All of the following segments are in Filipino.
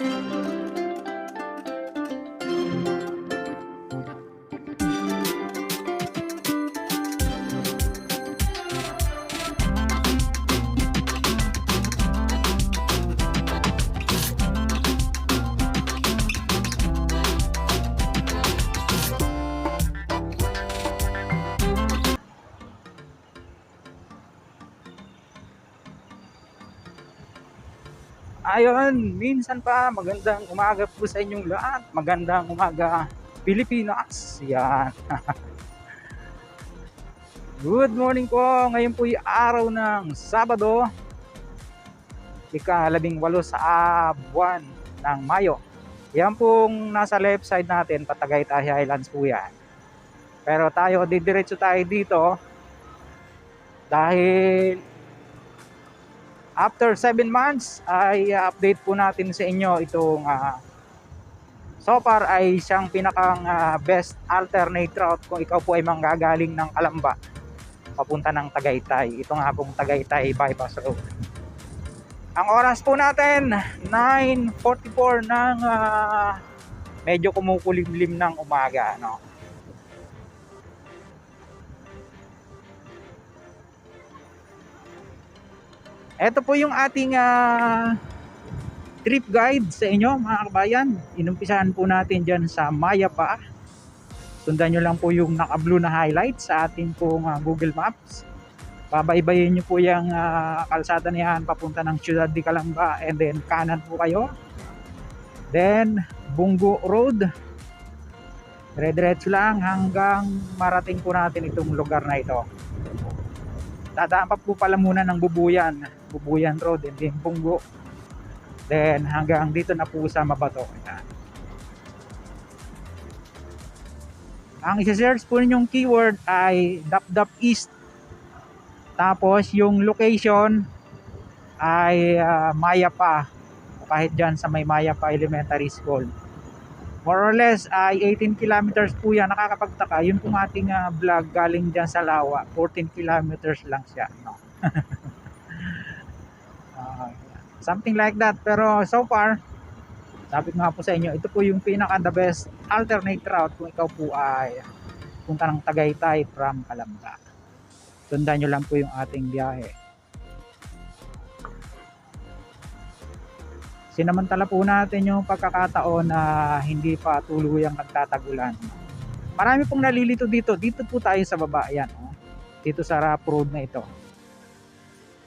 Música Ayun, minsan pa magandang umaga po sa inyong lahat. Magandang umaga Pilipinas. Yan. Good morning po. Ngayon po yung araw ng Sabado. Ika-labing walo sa ah, buwan ng Mayo. Yan pong nasa left side natin, Patagaytay Highlands po yan. Pero tayo, didiretso tayo dito dahil after 7 months ay uh, update po natin sa inyo itong ah, so far ay siyang pinakang ah, best alternate route kung ikaw po ay manggagaling ng Kalamba papunta ng Tagaytay ito nga pong Tagaytay bypass road ang oras po natin 9.44 ng ah, medyo kumukulimlim ng umaga no? Ito po yung ating ah, trip guide sa inyo mga kabayan. Inumpisahan po natin dyan sa Mayapa. Sundan nyo lang po yung naka-blue na highlight sa ating pong ah, Google Maps. Babaybayin nyo po yung ah, kalsada na yan papunta ng Ciudad de Calamba and then kanan po kayo. Then Bungo Road. Dire-diretso lang hanggang marating po natin itong lugar na ito. Dadaan pa po pala muna ng Bubuyan. Bubuyan Road and then Bungo. Then hanggang dito na po sa Mabato. Ayan. Ang isa-search po ninyong keyword ay Dapdap East. Tapos yung location ay uh, Mayapa. Kahit dyan sa may Mayapa Elementary School. More or less ay 18 kilometers po yan. Nakakapagtaka. Yun pong ating ah, vlog galing dyan sa Lawa. 14 kilometers lang siya. No? Ah, something like that. Pero so far, sabi ko nga po sa inyo, ito po yung pinaka the best alternate route kung ikaw po ay punta ng Tagaytay from Kalamba. Sundan nyo lang po yung ating biyahe. Sinamantala po natin yung pagkakataon na hindi pa tuluyang nagtatagulan. Marami pong nalilito dito. Dito po tayo sa baba. Yan. Oh. Dito sa rough road na ito.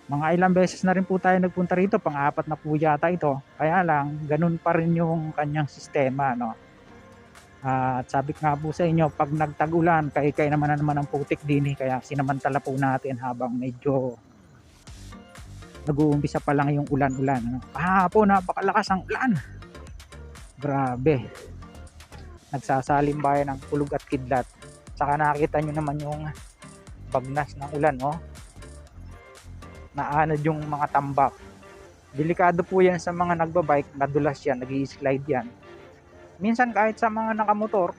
Mga ilang beses na rin po tayo nagpunta rito. Pang-apat na po yata ito. Kaya lang, ganun pa rin yung kanyang sistema. No? Ah, at sabi nga po sa inyo, pag nagtagulan, kay kay naman na naman ang putik din eh. Kaya sinamantala po natin habang medyo nag-uumpisa pa lang yung ulan-ulan. Ano? Kahapon, napakalakas ang ulan. Grabe. Nagsasalim bayan ng kulog at kidlat. Saka nakita nyo naman yung bagnas ng ulan, oh. Naanod yung mga tambak. Delikado po yan sa mga nagbabike, nadulas yan, nag slide yan. Minsan kahit sa mga nakamotor,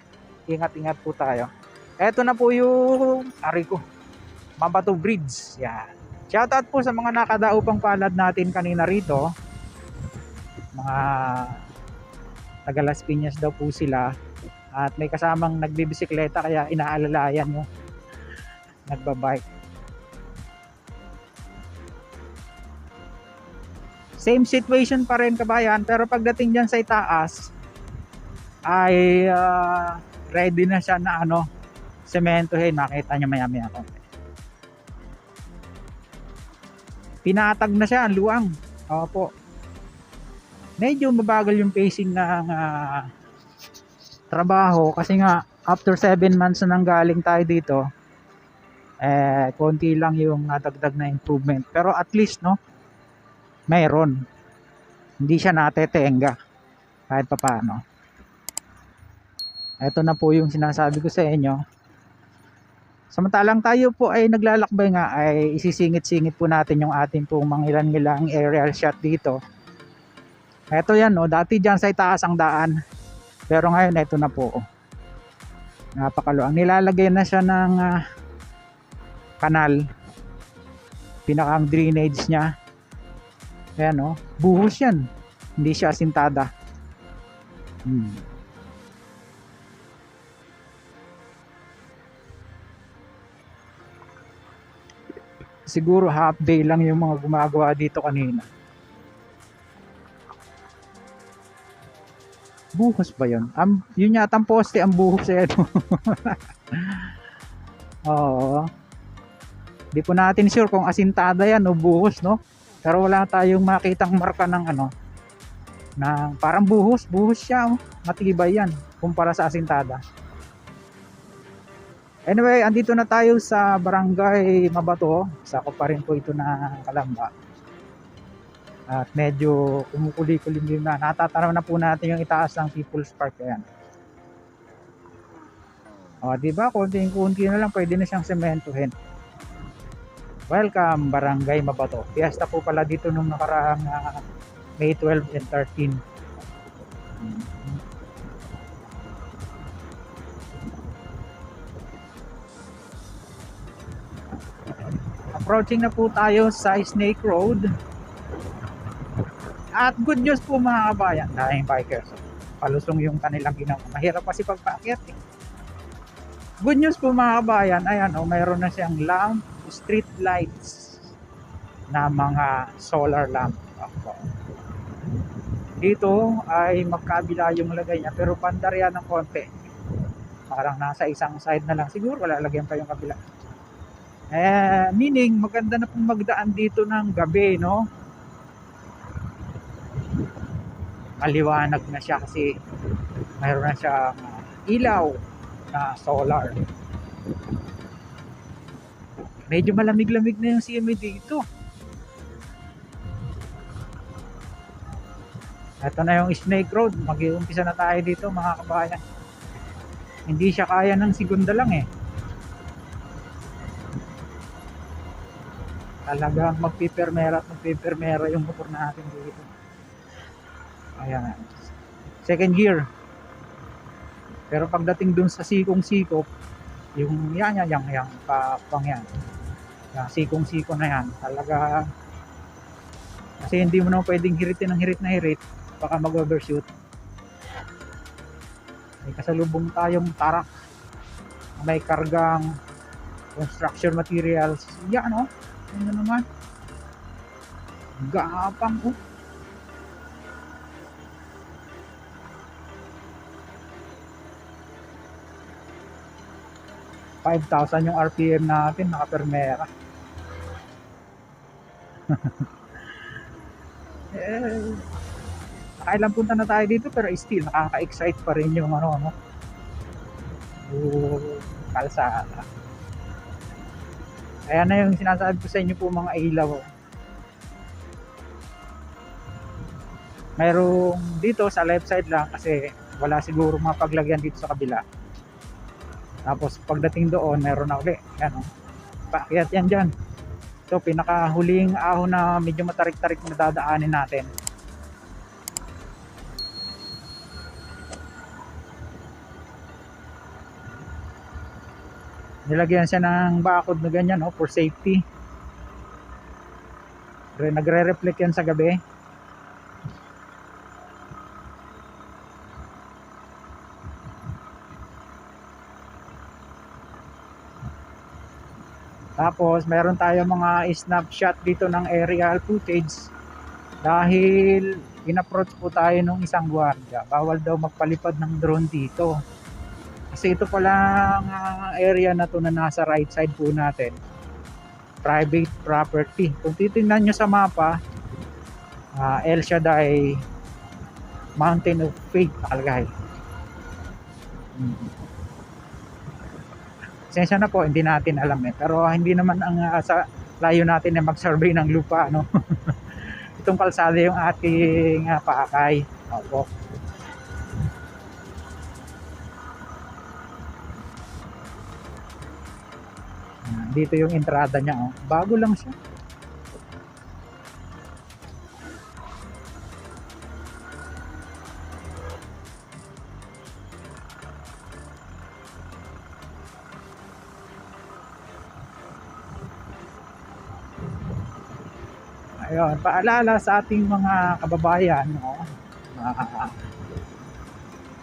ingat-ingat po tayo. Eto na po yung, ari ko, Mabato Bridge. Yan. Shoutout po sa mga nakadaupang palad natin kanina rito. Mga taga Las Piñas daw po sila. At may kasamang nagbibisikleta kaya inaalalayan mo. Nagbabike. Same situation pa rin kabayan pero pagdating dyan sa itaas ay ah, ready na siya na ano sementohin makita nyo maya maya konti pinatag na siya ang luwang. Opo. Medyo mabagal yung pacing ng ah, trabaho kasi nga after 7 months na nanggaling tayo dito eh konti lang yung nadagdag na improvement. Pero at least no mayroon hindi siya natetenga. Kahit pa paano eto na po yung sinasabi ko sa inyo Samantalang tayo po ay naglalakbay nga ay isisingit-singit po natin yung ating pong mangilan-ngilang aerial shot dito. Ito yan no, dati dyan sa itaas ang daan. Pero ngayon ito na po. Napakaluang. Nilalagay na siya ng ah, kanal. Pinakang drainage niya. Ayan no, buhos yan. Hindi siya asintada. Hmm. Siguro half day lang yung mga gumagawa dito kanina. Buhos ba yun? Am, yun yata ang poste ang buhos eh. ano? Oo. Di po natin sure kung asintada yan o buhos, no? Pero wala tayong makitang marka ng ano, na parang buhos, buhos siya, oh. matibay yan kumpara sa asintada. Anyway, andito na tayo sa Barangay Mabato. Sakop pa rin po ito na Kalamba. At medyo kumukuli-kulim na. Natatanaw na po natin yung itaas ng People's Park. Ayan. O, di ba? Kunting-kunti na lang pwede na siyang sementohin. Welcome, Barangay Mabato. Fiesta po pala dito nung nakaraang ah, May 12 and 13. Hmm. Approaching na po tayo sa Snake Road. At good news po mga kabayan, daming bikers. Palusong yung kanilang ginawa. Mahirap kasi pagpaakyat eh. Good news po mga kabayan, ayan oh, mayroon na siyang lamp, street lights na mga solar lamp. Ako. Dito ay magkabila yung lagay niya pero pandarya ng konti. Parang nasa isang side na lang. Siguro wala lagyan pa yung kabila. Eh, meaning maganda na pong magdaan dito ng gabi, no? Maliwanag na siya kasi mayroon na siyang ilaw na solar. Medyo malamig-lamig na yung CMA dito. Ito na yung Snake Road. Mag-iumpisa na tayo dito mga kabayan. Hindi siya kaya ng segunda lang eh. Talagang magpipermera at magpipermera yung motor natin dito ayan. Second gear. Pero pagdating dun sa sikong sikop yung yan yan yan yan papang yan. Yan sikong siko na yan. Talaga kasi hindi mo naman pwedeng hiritin ng hirit na hirit baka mag overshoot may kasalubong tayong tarak. May kargang construction materials. Yan oh ano naman? Gapang oh. Five thousand yung RPM natin, naka-permera. eh, nakailang punta na tayo dito pero still nakaka-excite pa rin yung ano, ano, yung kalsada. Ayan na yung sinasabi ko sa inyo po mga ilaw. Mayroong dito sa left side lang kasi wala siguro mga paglagyan dito sa kabila. Tapos pagdating doon, meron na uli. Ayan. Oh. Paakyat yan dyan. So pinakahuling ahon na medyo matarik-tarik na dadaanin natin. Nilagyan siya ng bakod na ganyan oh, for safety. Nagre-reflect yan sa gabi. Tapos meron tayo mga snapshot dito ng aerial footage dahil in-approach po tayo nung isang gwardiya. Bawal daw magpalipad ng drone dito kasi ito palang uh, area na to na nasa right side po natin. Private property. Kung titingnan nyo sa mapa, uh, El Shaddai Mountain of Faith nakalagay. Hmm. Sensya na po, hindi natin alam eh. Pero hindi naman ang uh, sa layo natin na mag-survey ng lupa. No? Itong kalsada yung ating uh, paakay. Opo. Dito yung entrada niya, oh. Bago lang siya. Ayun, paalala sa ating mga kababayan, no? Uh,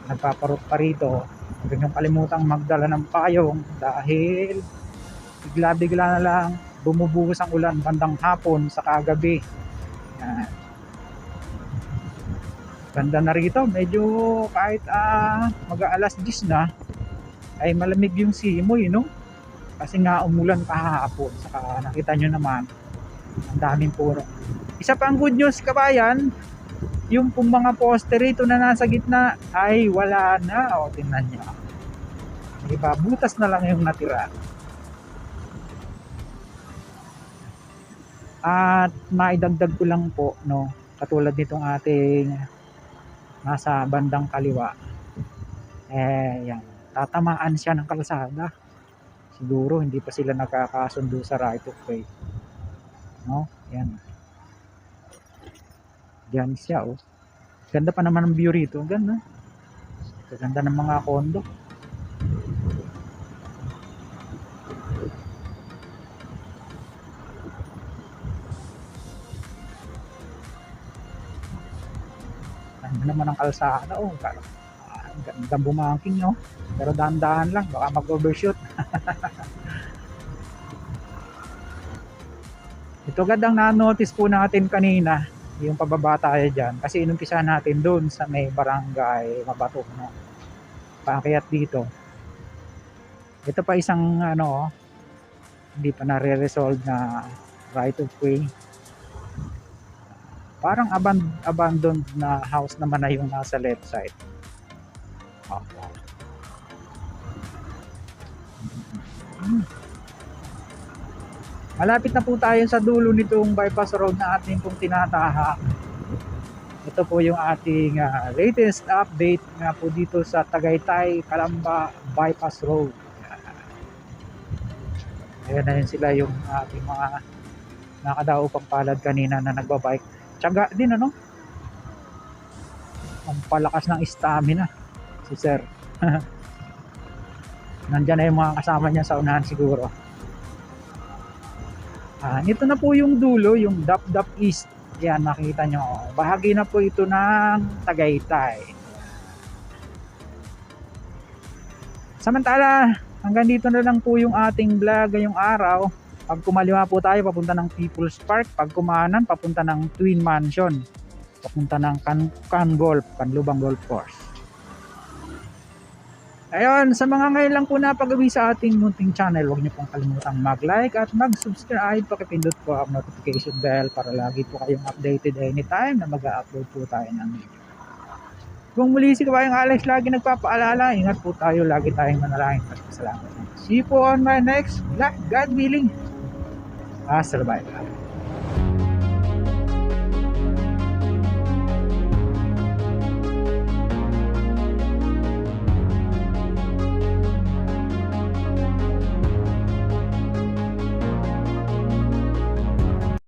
nagpaparot pa rito huwag niyong kalimutang magdala ng payong dahil bigla-bigla na lang bumubuhos ang ulan bandang hapon sa kagabi. Yan. ganda na rito medyo kahit ah, mag alas 10 na ay malamig yung simoy no? Kasi nga umulan kahapon saka nakita nyo naman ang daming puro. Isa pang good news kabayan yung pong mga poster rito na nasa gitna ay wala na. O tingnan nyo. Diba butas na lang yung natira at maidagdag ko lang po no katulad nitong ating nasa bandang kaliwa eh yan tatamaan siya ng kalsada siguro hindi pa sila nakakasundo sa right of way no yan Diyan siya oh. Ganda pa naman ng view rito. Ganda. Ganda ng mga kondo. Naman ang kalsada. Oh, parang ang bumangking no. Pero dahan-dahan lang. Baka mag-overshoot. Ito gandang na-notice po natin kanina yung pababa tayo dyan kasi inumpisa natin doon sa may barangay Mabato no? paakyat dito ito pa isang ano hindi pa nare-resolve na right of way parang aban- abandoned na house naman na yung nasa left side. Hmm. Malapit na po tayo sa dulo nitong bypass road na ating pong tinatahak. Ito po yung ating ah, latest update nga po dito sa Tagaytay, Kalamba Bypass Road. Ayan na yun sila yung ating mga nakadao pang palad kanina na nagbabike. Tsaga din ano? Ang palakas ng stamina si Sir. Nandyan na yung mga kasama niya sa unahan siguro. Ah, ito na po yung dulo, yung Dap Dap East. Yan, makita nyo. Bahagi na po ito ng Tagaytay. Samantala, hanggang dito na lang po yung ating vlog ngayong araw. Pag kumaliwa po tayo, papunta ng People's Park. Pag kumanan, papunta ng Twin Mansion. Papunta ng Can, Can Golf, Canlubang Golf Course. Ayun, sa mga ngayon lang po napagawi sa ating munting channel, huwag niyo pong kalimutang mag-like at mag-subscribe. Pakipindot po ang notification bell para lagi po kayong updated anytime na mag-upload po tayo ng video. Kung muli si Kabayang Alex lagi nagpapaalala, ingat po tayo, lagi tayong manalangin at pasalamat. See you po on my next vlog, God willing. આ સર્વાઈવ